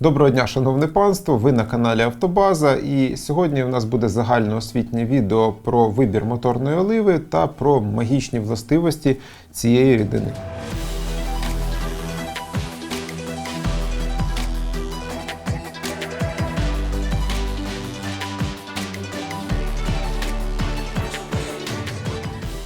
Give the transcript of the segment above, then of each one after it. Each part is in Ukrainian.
Доброго дня, шановне панство! Ви на каналі Автобаза, і сьогодні у нас буде загальноосвітнє відео про вибір моторної оливи та про магічні властивості цієї рідини.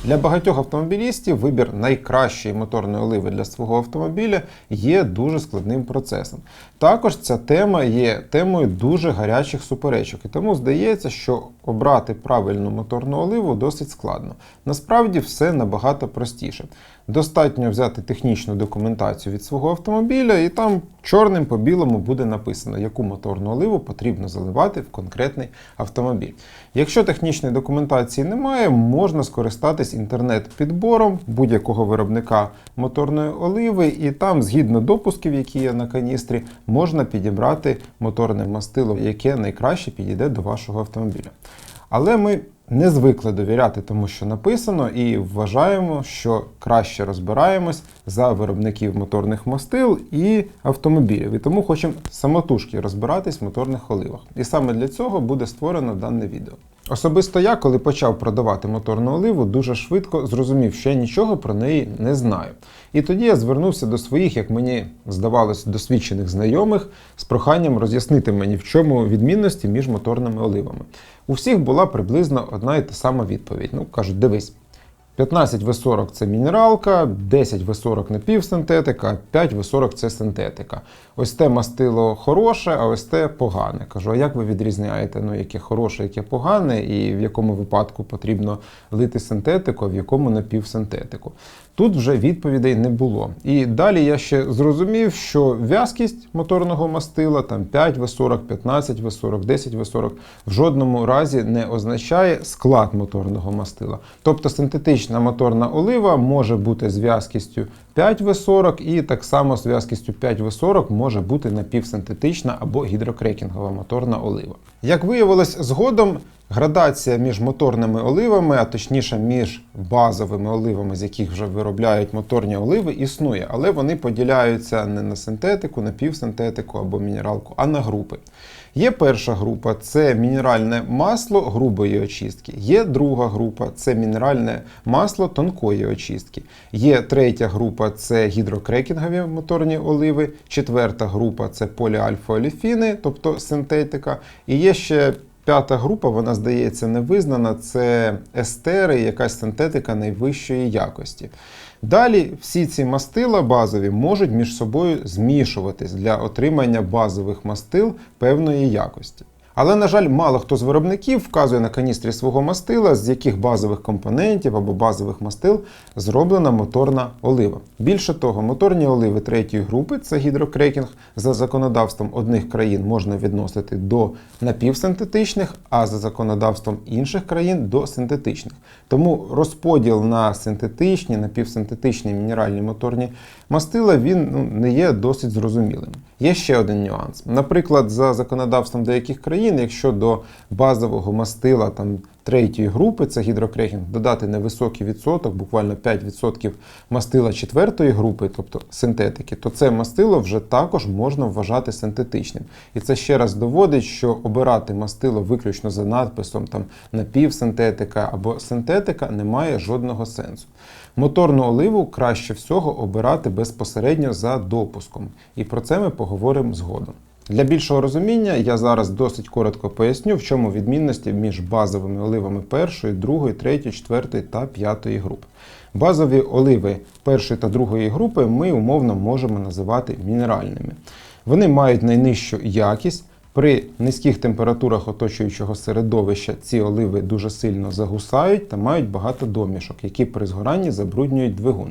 Для багатьох автомобілістів вибір найкращої моторної оливи для свого автомобіля є дуже складним процесом. Також ця тема є темою дуже гарячих суперечок, і тому здається, що обрати правильну моторну оливу досить складно. Насправді все набагато простіше. Достатньо взяти технічну документацію від свого автомобіля, і там чорним по білому буде написано, яку моторну оливу потрібно заливати в конкретний автомобіль. Якщо технічної документації немає, можна скористатись інтернет-підбором будь-якого виробника моторної оливи, і там, згідно допусків, які є на каністрі, можна підібрати моторне мастило, яке найкраще підійде до вашого автомобіля. Але ми не звикли довіряти тому, що написано, і вважаємо, що краще розбираємось за виробників моторних мастил і автомобілів. І тому хочемо самотужки розбиратись в моторних оливах. І саме для цього буде створено дане відео. Особисто я, коли почав продавати моторну оливу, дуже швидко зрозумів, що я нічого про неї не знаю. І тоді я звернувся до своїх, як мені здавалось, досвідчених знайомих з проханням роз'яснити мені, в чому відмінності між моторними оливами. У всіх була приблизно одна і та сама відповідь. Ну, кажуть, дивись. 15 В40 це мінералка, 10 В40 напівсинтетика, 5 В40 це синтетика. Ось те мастило хороше, а ось те погане. Кажу, а як ви відрізняєте, ну, яке хороше, яке погане, і в якому випадку потрібно лити синтетику, а в якому напівсинтетику? Тут вже відповідей не було. І далі я ще зрозумів, що в'язкість моторного мастила там 5 В40, 15 В40, 10 В40 в жодному разі не означає склад моторного мастила. Тобто синтетична моторна олива може бути з в'язкістю 5 В40 і так само з в'язкістю 5 В40 може бути напівсинтетична або гідрокрекінгова моторна олива. Як виявилось згодом, Градація між моторними оливами, а точніше між базовими оливами, з яких вже виробляють моторні оливи, існує, але вони поділяються не на синтетику, на півсинтетику або мінералку, а на групи. Є перша група це мінеральне масло грубої очистки. Є друга група це мінеральне масло тонкої очистки. Є третя група це гідрокрекінгові моторні оливи. Четверта група це поліальфа-оліфіни, тобто синтетика. І є ще П'ята група, вона здається не визнана, це естери, якась синтетика найвищої якості. Далі всі ці мастила базові можуть між собою змішуватись для отримання базових мастил певної якості. Але, на жаль, мало хто з виробників вказує на каністрі свого мастила, з яких базових компонентів або базових мастил зроблена моторна олива. Більше того, моторні оливи третьої групи це гідрокрекінг, за законодавством одних країн можна відносити до напівсинтетичних, а за законодавством інших країн до синтетичних. Тому розподіл на синтетичні, напівсинтетичні мінеральні моторні мастила він ну, не є досить зрозумілим. Є ще один нюанс. Наприклад, за законодавством деяких країн, якщо до базового мастила там третьої групи, це гідрокрекінг, додати невисокий відсоток, буквально 5% мастила четвертої групи, тобто синтетики, то це мастило вже також можна вважати синтетичним. І це ще раз доводить, що обирати мастило виключно за надписом там напівсинтетика або синтетика не має жодного сенсу. Моторну оливу краще всього обирати безпосередньо за допуском. І про це ми поговоримо згодом. Для більшого розуміння я зараз досить коротко поясню, в чому відмінності між базовими оливами першої, другої, третьої, четвертої та п'ятої груп. Базові оливи першої та другої групи ми умовно можемо називати мінеральними. Вони мають найнижчу якість. При низьких температурах оточуючого середовища ці оливи дуже сильно загусають та мають багато домішок, які при згоранні забруднюють двигун.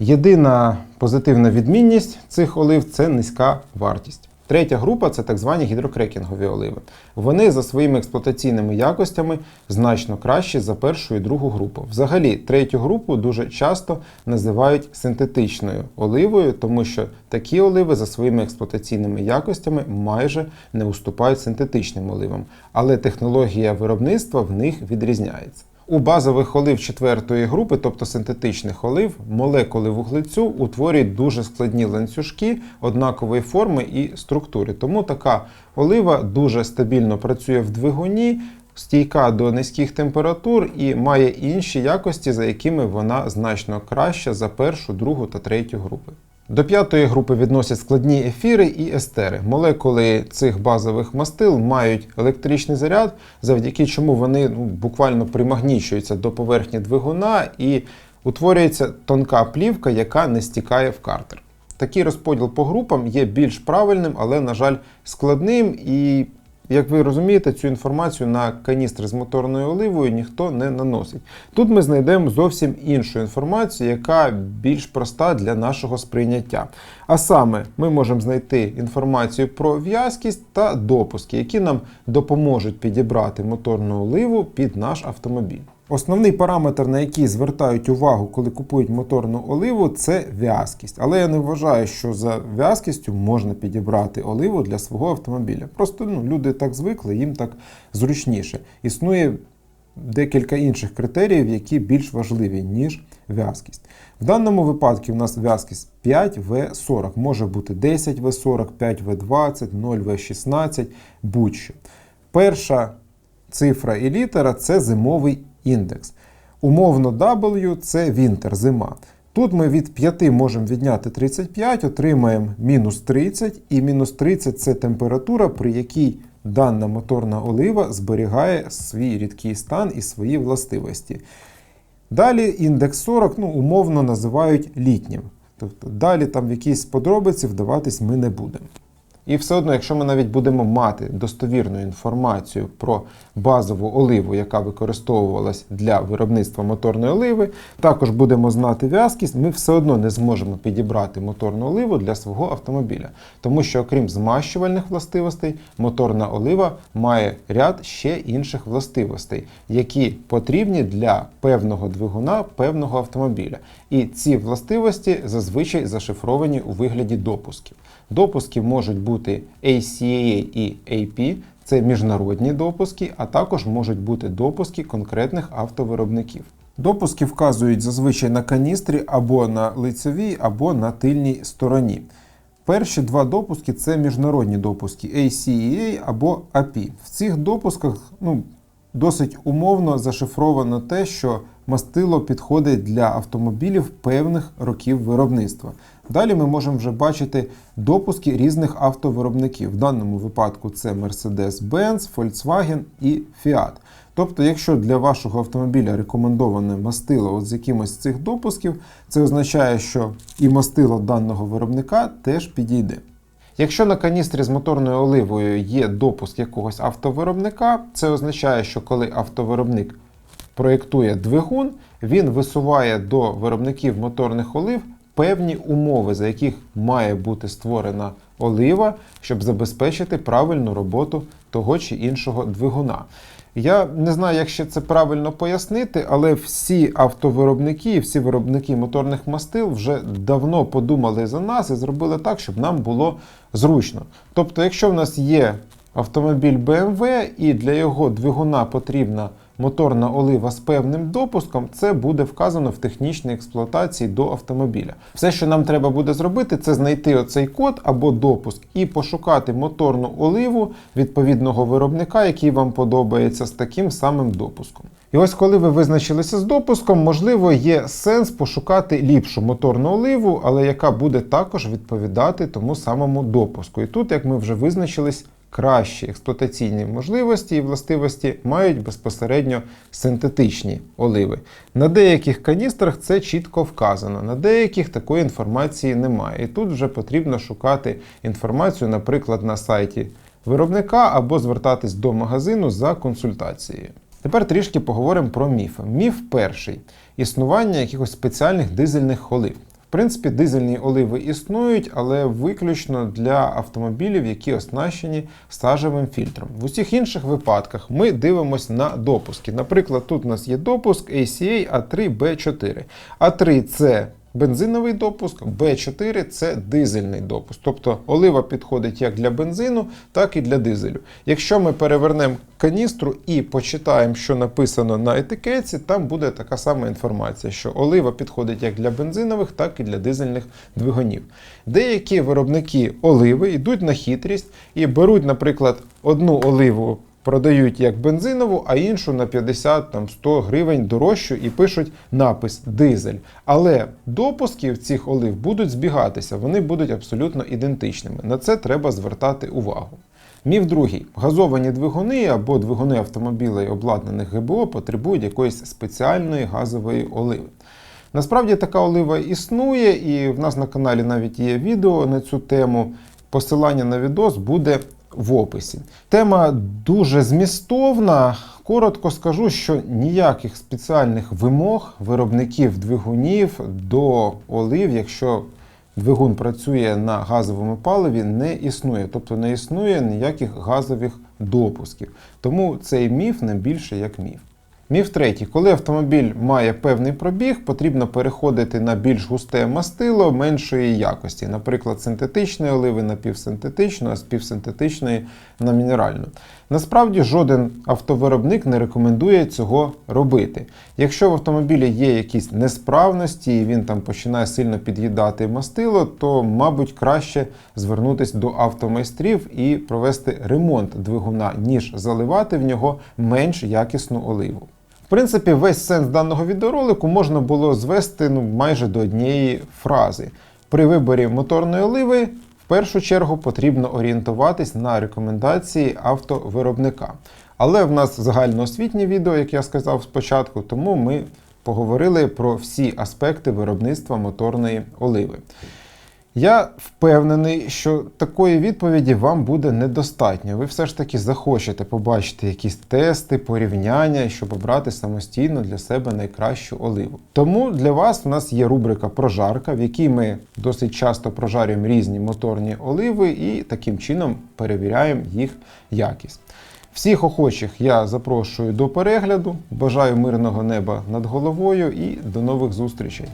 Єдина позитивна відмінність цих олив це низька вартість. Третя група це так звані гідрокрекінгові оливи. Вони за своїми експлуатаційними якостями значно кращі за першу і другу групу. Взагалі, третю групу дуже часто називають синтетичною оливою, тому що такі оливи за своїми експлуатаційними якостями майже не уступають синтетичним оливам. Але технологія виробництва в них відрізняється. У базових олив четвертої групи, тобто синтетичних олив, молекули вуглецю утворюють дуже складні ланцюжки однакової форми і структури. Тому така олива дуже стабільно працює в двигуні, стійка до низьких температур і має інші якості, за якими вона значно краща за першу, другу та третю групи. До п'ятої групи відносять складні ефіри і естери. Молекули цих базових мастил мають електричний заряд, завдяки чому вони ну, буквально примагнічуються до поверхні двигуна і утворюється тонка плівка, яка не стікає в картер. Такий розподіл по групам є більш правильним, але, на жаль, складним. І, як ви розумієте, цю інформацію на каністри з моторною оливою ніхто не наносить. Тут ми знайдемо зовсім іншу інформацію, яка більш проста для нашого сприйняття. А саме, ми можемо знайти інформацію про в'язкість та допуски, які нам допоможуть підібрати моторну оливу під наш автомобіль. Основний параметр, на який звертають увагу, коли купують моторну оливу, це в'язкість. Але я не вважаю, що за в'язкістю можна підібрати оливу для свого автомобіля. Просто ну, люди так звикли, їм так зручніше. Існує декілька інших критеріїв, які більш важливі, ніж в'язкість. В даному випадку у нас в'язкість 5В40, може бути 10В40, 5В20, 0В16, будь-що. Перша цифра і літера це зимовий індекс. Умовно W це вінтер, зима. Тут ми від 5 можемо відняти 35, отримаємо мінус 30, і мінус 30 це температура, при якій дана моторна олива зберігає свій рідкий стан і свої властивості. Далі індекс 40 ну, умовно називають літнім. Тобто далі там в якісь подробиці вдаватись ми не будемо. І все одно, якщо ми навіть будемо мати достовірну інформацію про базову оливу, яка використовувалась для виробництва моторної оливи, також будемо знати в'язкість, ми все одно не зможемо підібрати моторну оливу для свого автомобіля. Тому що, окрім змащувальних властивостей, моторна олива має ряд ще інших властивостей, які потрібні для певного двигуна, певного автомобіля. І ці властивості зазвичай зашифровані у вигляді допусків. Допуски можуть бути ACAA і AP, це міжнародні допуски, а також можуть бути допуски конкретних автовиробників. Допуски вказують зазвичай на каністрі або на лицевій, або на тильній стороні. Перші два допуски це міжнародні допуски ACEA або API. В цих допусках ну, досить умовно зашифровано те, що мастило підходить для автомобілів певних років виробництва. Далі ми можемо вже бачити допуски різних автовиробників. В даному випадку це Mercedes-Benz, Volkswagen і Fiat. Тобто, якщо для вашого автомобіля рекомендоване мастило от з якимось цих допусків, це означає, що і мастило даного виробника теж підійде. Якщо на каністрі з моторною оливою є допуск якогось автовиробника, це означає, що коли автовиробник проєктує двигун, він висуває до виробників моторних олив певні умови, за яких має бути створена олива, щоб забезпечити правильну роботу того чи іншого двигуна. Я не знаю, як ще це правильно пояснити, але всі автовиробники, всі виробники моторних мастил вже давно подумали за нас і зробили так, щоб нам було зручно. Тобто, якщо в нас є автомобіль BMW і для його двигуна потрібна моторна олива з певним допуском, це буде вказано в технічній експлуатації до автомобіля. Все, що нам треба буде зробити, це знайти оцей код або допуск і пошукати моторну оливу відповідного виробника, який вам подобається з таким самим допуском. І ось коли ви визначилися з допуском, можливо, є сенс пошукати ліпшу моторну оливу, але яка буде також відповідати тому самому допуску. І тут, як ми вже визначились, кращі експлуатаційні можливості і властивості мають безпосередньо синтетичні оливи. На деяких каністрах це чітко вказано, на деяких такої інформації немає. І тут вже потрібно шукати інформацію, наприклад, на сайті виробника або звертатись до магазину за консультацією. Тепер трішки поговоримо про міфи. Міф перший існування якихось спеціальних дизельних олив. Принципі, дизельні оливи існують, але виключно для автомобілів, які оснащені стажевим фільтром. В усіх інших випадках ми дивимося на допуски. Наприклад, тут у нас є допуск ACA A3B4. A3 це бензиновий допуск, B4 це дизельний допуск. Тобто олива підходить як для бензину, так і для дизелю. Якщо ми перевернемо каністру і почитаємо, що написано на етикетці, там буде така сама інформація, що олива підходить як для бензинових, так і для дизельних двигунів. Деякі виробники оливи йдуть на хитрість і беруть, наприклад, одну оливу продають як бензинову, а іншу на 50-100 гривень дорожчу і пишуть напис дизель. Але допуски в цих олив будуть збігатися, вони будуть абсолютно ідентичними. На це треба звертати увагу. Міф другий: газовані двигуни або двигуни автомобілей, обладнаних ГБО, потребують якоїсь спеціальної газової оливи. Насправді така олива існує, і в нас на каналі навіть є відео на цю тему. Посилання на відос буде в описі. Тема дуже змістовна. Коротко скажу, що ніяких спеціальних вимог виробників двигунів до олив, якщо двигун працює на газовому паливі, не існує. Тобто не існує ніяких газових допусків. Тому цей міф не більше як міф. Міф третій. Коли автомобіль має певний пробіг, потрібно переходити на більш густе мастило меншої якості, наприклад, синтетичної оливи на півсинтетичну, а з півсинтетичної на мінеральну. Насправді жоден автовиробник не рекомендує цього робити. Якщо в автомобілі є якісь несправності і він там починає сильно під'їдати мастило, то, мабуть, краще звернутися до автомайстрів і провести ремонт двигуна, ніж заливати в нього менш якісну оливу. Принципі, весь сенс даного відеоролику можна було звести ну, майже до однієї фрази. При виборі моторної оливи в першу чергу потрібно орієнтуватись на рекомендації автовиробника. Але в нас загальноосвітнє відео, як я сказав спочатку, тому ми поговорили про всі аспекти виробництва моторної оливи. Я впевнений, що такої відповіді вам буде недостатньо. Ви все ж таки захочете побачити якісь тести, порівняння, щоб обрати самостійно для себе найкращу оливу. Тому для вас в нас є рубрика Прожарка, в якій ми досить часто прожарюємо різні моторні оливи і таким чином перевіряємо їх якість. Всіх охочих я запрошую до перегляду. Бажаю мирного неба над головою і до нових зустрічей.